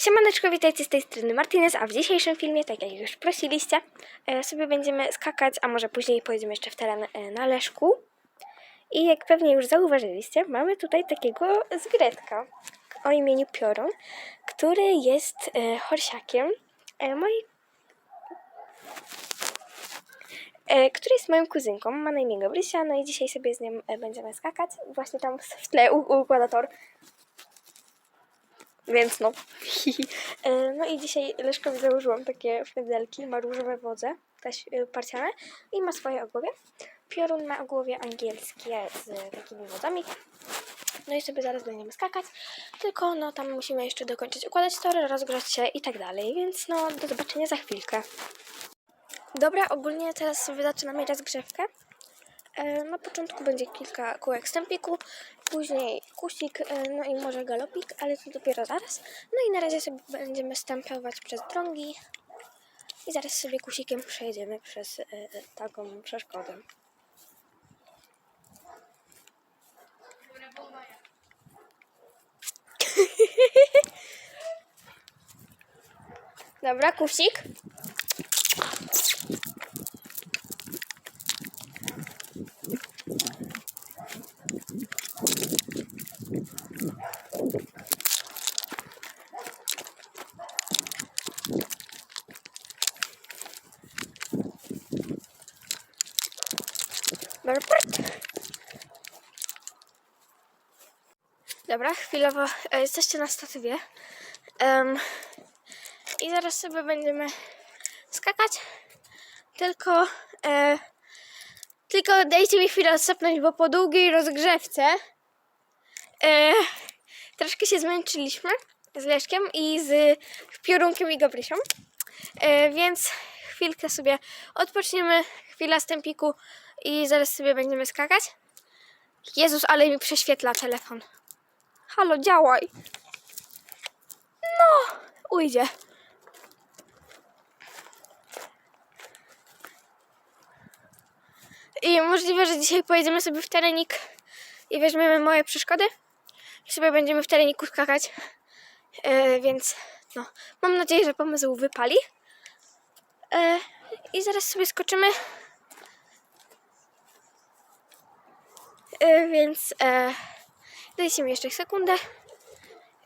Siemaneczko, witajcie z tej strony Martinez, a w dzisiejszym filmie, tak jak już prosiliście, e, sobie będziemy skakać, a może później pojedziemy jeszcze w teren e, na Leszku. I jak pewnie już zauważyliście, mamy tutaj takiego zgredka o imieniu Piorun, który jest e, horsiakiem mojej który jest moją kuzynką, ma na imię Gabrysia, no i dzisiaj sobie z nią będziemy skakać. Właśnie tam w tle układa. Więc no. E, no i dzisiaj Leszkowi założyłam takie frydelki, ma różowe wodze, też e, parciane i ma swoje ogłowie. Piorun ma ogłowie angielskie z takimi wodzami. No i sobie zaraz będziemy skakać, tylko no tam musimy jeszcze dokończyć układać tory, rozgrzać się i tak dalej, więc no do zobaczenia za chwilkę. Dobra, ogólnie teraz sobie zaczynamy rozgrzewkę. E, Na początku będzie kilka kółek stępiku, później kusik, e, no i może galopik, ale to dopiero zaraz. No i na razie sobie będziemy stępować przez drągi i zaraz sobie kusikiem przejedziemy przez e, e, taką przeszkodę. Dobra, kusik. Dobra, prt. Dobra, chwilowo e, jesteście na statywie. Em, I zaraz sobie będziemy skakać. Tylko, e, tylko dajcie mi chwilę odsapnąć, bo po długiej rozgrzewce e, troszkę się zmęczyliśmy z Leszkiem i z Piorunkiem i Gabrysią. E, więc chwilkę sobie odpoczniemy, chwila stępiku i zaraz sobie będziemy skakać. Jezus, ale mi prześwietla telefon. Halo, działaj. No, ujdzie. I możliwe, że dzisiaj pojedziemy sobie w terenik i weźmiemy moje przeszkody i sobie będziemy w tereniku skakać. E, więc no, mam nadzieję, że pomysł wypali. E, I zaraz sobie skoczymy. E, więc e, dajcie mi jeszcze sekundę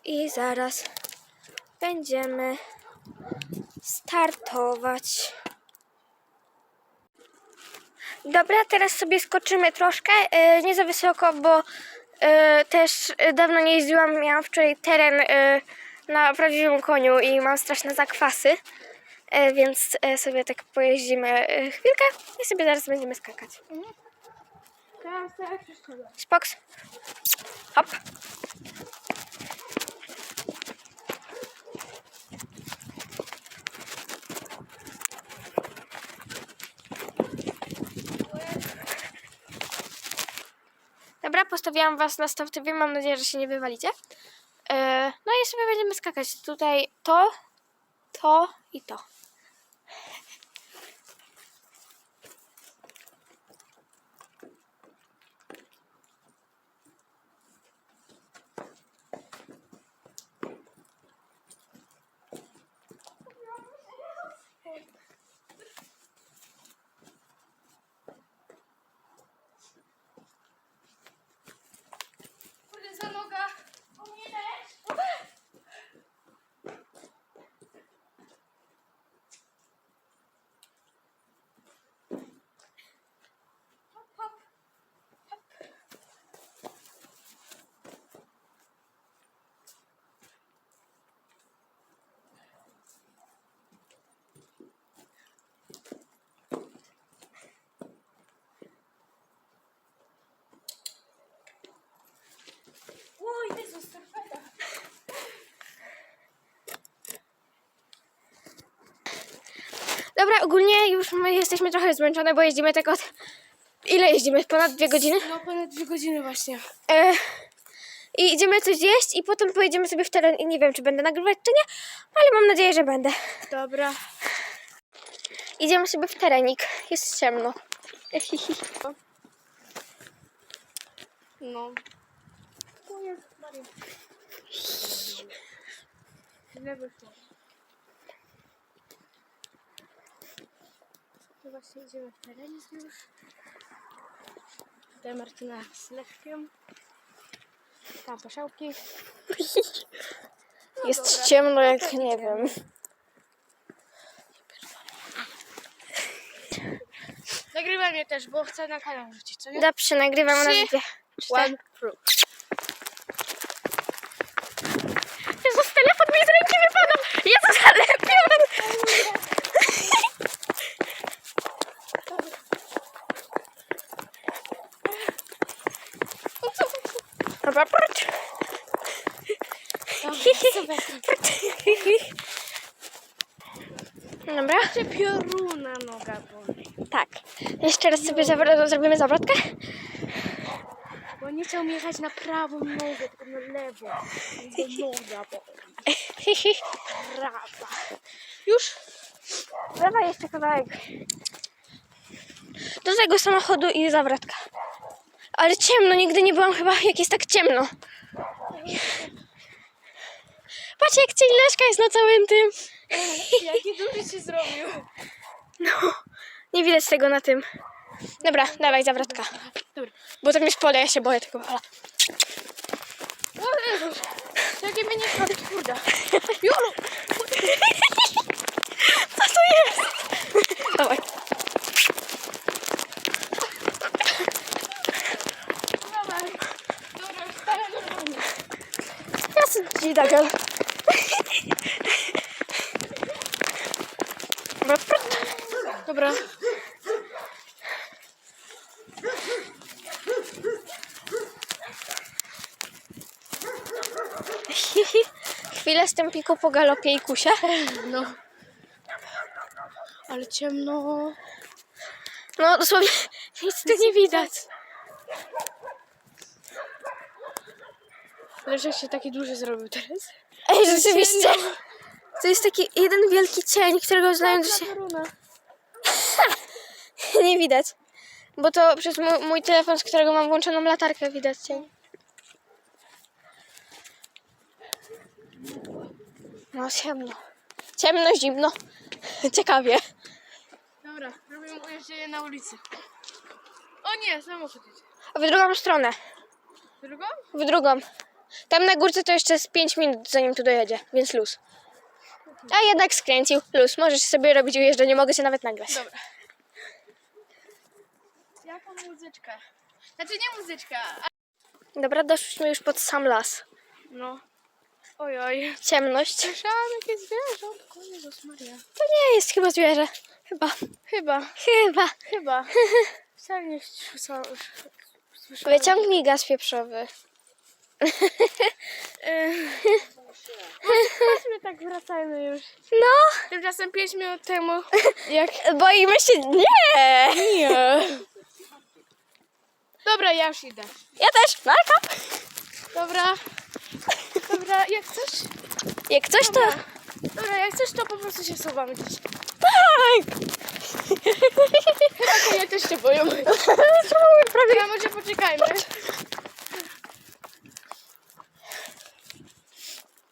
i zaraz będziemy startować. Dobra, teraz sobie skoczymy troszkę, e, nie za wysoko, bo e, też dawno nie jeździłam, miałam wczoraj teren e, na prawdziwym koniu i mam straszne zakwasy, więc sobie tak pojeździmy chwilkę i sobie zaraz będziemy skakać. Teraz teraz. Hop. Dobra, postawiłam was na statywie. Mam nadzieję, że się nie wywalicie. E, no i sobie będziemy skakać. Tutaj to, to i to. Dobra, ogólnie już my jesteśmy trochę zmęczone, bo jeździmy tak od... Ile jeździmy? Ponad dwie godziny? No ponad dwie godziny właśnie. E, I idziemy coś jeść i potem pojedziemy sobie w teren i nie wiem, czy będę nagrywać, czy nie, ale mam nadzieję, że będę. Dobra. Idziemy sobie w terenik. Jest ciemno. No. Źle wyszło. Właśnie idziemy w teren już. Tutaj Martyna z Leszkiem. Tam pasiałki. Jest dobra. ciemno jak nie wiem. Nagrywaj mnie też, bo chcę na kanał wrzucić, co nie? Dobrze, nagrywam na Trzy. One, proof. Jezus, telefon mi z ręki wypadł! Jezus, ale piorun! Dobra, prut. Dobra, Cię pioruna noga boli. tak. Jeszcze raz sobie zawro- zrobimy zawrotkę. Bo nie chciał mi jechać na prawą nogę, tylko na lewą. Więc go noga boli. Prawa. Już? Dawaj jeszcze kawałek. Do tego samochodu i zawrotka. Ale ciemno, nigdy nie byłam chyba, jak jest tak ciemno. Patrz jak cień Leszka jest na całym tym. Jaki duży się zrobił. No, nie widać tego na tym. Dobra, dawaj zawrotka. Dobra. Bo tak mi spole, ja się boję tego pola. O Jezus. Jakie mnie nie kurde. Jolu. Co to jest? Dawaj. Dawaj. Dobra, wstaję na nogi. Ja sobie ci tak. ale- Dobra, prut. Dobra. Chwilę z tym piku po galopie i kusie. No. Ale ciemno. No dosłownie nic tu nie widać. Leszek się taki duży zrobił teraz. Ej, rzeczywiście. To jest taki jeden wielki cień, którego znając się nie widać. Bo to przez mój, mój telefon, z którego mam włączoną latarkę, widać cień. No ciemno. Ciemno, zimno. Ciekawie. Dobra, robimy ujeżdżenie na ulicy. O nie, samochód jedzie. A w drugą stronę. Drugą? W drugą. Tam na górce to jeszcze z 5 minut, zanim tu dojedzie, więc luz. A jednak skręcił. Luz. Możesz sobie robić ujeżdżenie, mogę się nawet nagrać. Dobra. Jaką muzyczkę? Znaczy nie muzyczka, a... Dobra, doszliśmy już pod sam las. No. Oj, oj. Ciemność. Słyszałam jakieś zwierzątko. Jezus Maria. To nie jest chyba zwierzę. Chyba. Chyba, Chyba. chyba. Wcale nie słyszałam. Wyciągnij gaz pieprzowy. Chodźmy tak, wracajmy już. No, Tymczasem 5 minut temu. jak boimy się... Nie! Nie. Dobra, ja już idę. Ja też. Narka. Dobra. Dobra, jak chcesz? Jak coś to... Dobra. Dobra, jak chcesz, to po prostu się schowamy gdzieś. Tak! Chyba ja też się boję. Czemu prawie... Dobra, może poczekajmy.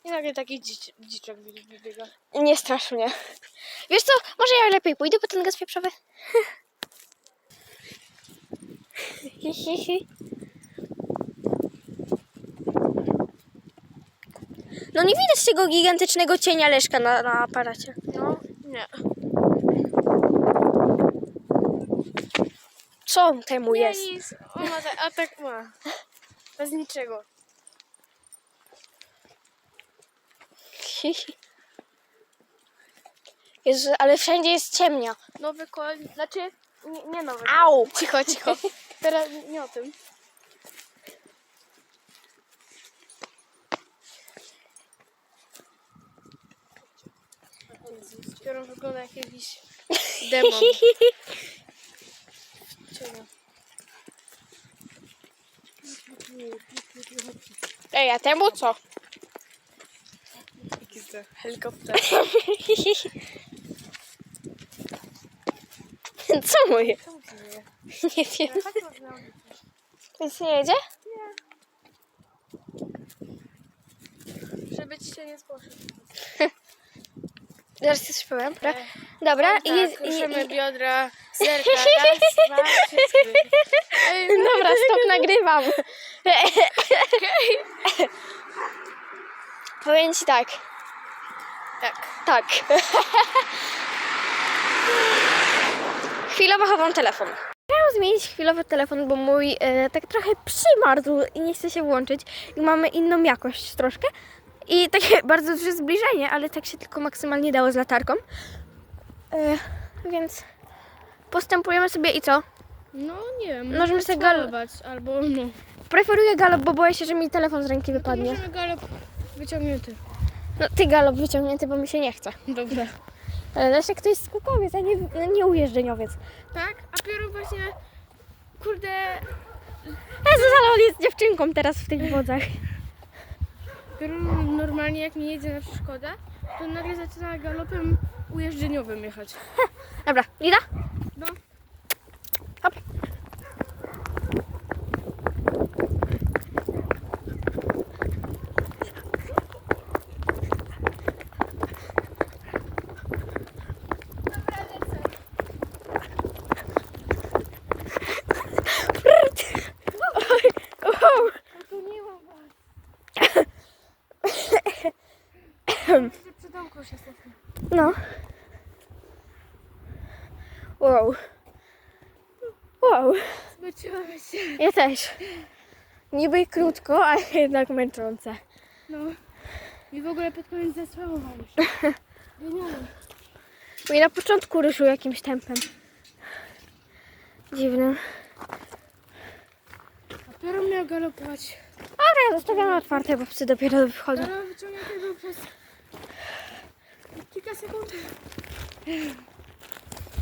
I nagle taki dzic, dziczek wybiega. Nie strasz mnie. Wiesz co, może ja lepiej pójdę po ten gaz pieprzowy? Hi, hi, hi. No nie widać tego gigantycznego cienia Leszka na, na aparacie. No, nie. Co temu jest? Nie nic. On ma tak, a tak ma. Bez niczego. Jezu, ale wszędzie jest ciemnia. Nowy kol... Znaczy, nie, nie nowy. Au! Cicho, cicho. Teraz nie o tym. Biorą wygląda jak jakiś demon. Ej, a temu co? To helikopter. Co moje? Czemu się dzieje? Nie wiem. Na ulicę. Nic nie jedzie? Żeby ci się nie spłoszył. Zaraz się spowiem. Dobra, dobra i, Tak, i, ruszamy i, biodra, zerka, raz, dwa, trzy, cztery. Ej, no, Dobra, stop, nagrywam. Powiem ci tak. Tak. Tak. Chwilowo chowam telefon. Chciałam zmienić chwilowo telefon, bo mój e, tak trochę przymarzł i nie chce się włączyć. I mamy inną jakość troszkę. I takie bardzo duże zbliżenie, ale tak się tylko maksymalnie dało z latarką. E, więc postępujemy sobie i co? No nie wiem. Możemy sobie gal- galować albo no. Preferuję galop, bo boję się, że mi telefon z ręki To wypadnie. możemy galop wyciągnięty. No ty galop wyciągnięty, bo mi się nie chce. Dobra. Ale Leszek to jest skokowiec, a nie, nie ujeżdżeniowiec. Tak, a piorun właśnie, kurde, Jezus, ale on jest dziewczynką teraz w tych wodzach. Piorun normalnie jak mi jedzie na przeszkodę, to nagle zaczyna galopem ujeżdżeniowym jechać. Dobra, Lida? No. Hop. Oj, o, To nie ma was. Jeszcze przy domku już jesteśmy. No. Wow. Wow. Zmęczyłam się. Ja też. Niby krótko, ale jednak męczące. No. I w ogóle pod koniec zasłałowałam już. Genialnie. Bo i na początku ruszył jakimś tempem. Dziwnym. A piorun miał galopować. Dobra, ja zostawiam otwarte, bo psy dopiero wchodzą. Galop wyciągnięty był przez kilka sekund.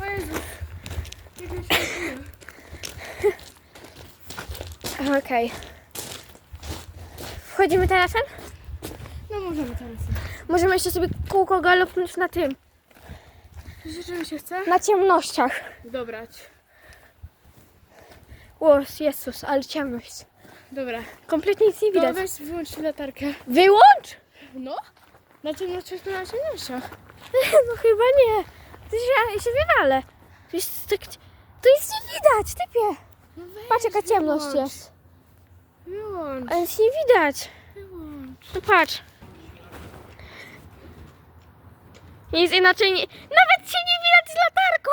O Jezus. Jak mi się odbiło. Okej. Wchodzimy teraz? No możemy teraz. Możemy jeszcze sobie kółko galopnąć na tym. Życzę się chce? Na ciemnościach. Dobrać. O, Jezus, ale ciemność. Dobra. Kompletnie nic nie To widać. weź wyłącz latarkę. Wyłącz! No? Na ciemnościach to na ciemnościach. No chyba nie. To się, ja się wywalę. To jest tak... To jest nie widać, typie. No weź, Patrz jaka ciemność wyłącz. jest. Wyłącz. Ale nic nie widać. Wyłącz. No patrz. Nic inaczej nie... Nawet się nie widać z latarką.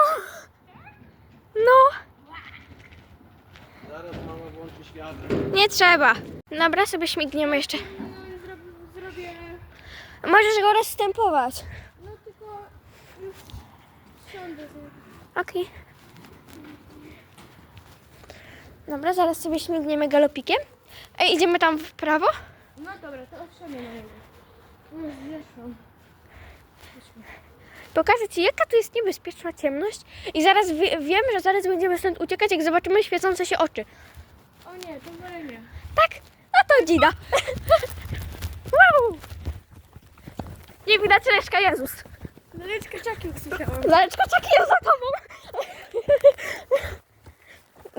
No, Zaraz mama włączy światło. nie trzeba. Dobra, sobie śmigniemy jeszcze. No zrobię, zrobię... Możesz go rozstępować. No tylko już siądę. sobie. Okej. Dobra, zaraz sobie śmigniemy galopikiem. Ej, idziemy tam w prawo? No dobra, to niego. No zeszłam. Pokażę Ci, jaka tu jest niebezpieczna ciemność. I zaraz wie, wiem, że zaraz będziemy stąd uciekać, jak zobaczymy świecące się oczy. O nie, to wolę nie. Tak? No to dzida. wow! Nie widać Leszka Jezus. Zaleczka czaki usłyszałam. Zaleczko czeki jest za tobą.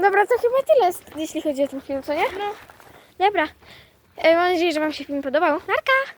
Dobra, to chyba tyle, jeśli chodzi o ten film, co nie? No. Dobra. E, Mam nadzieję, że Wam się film podobał. Narka!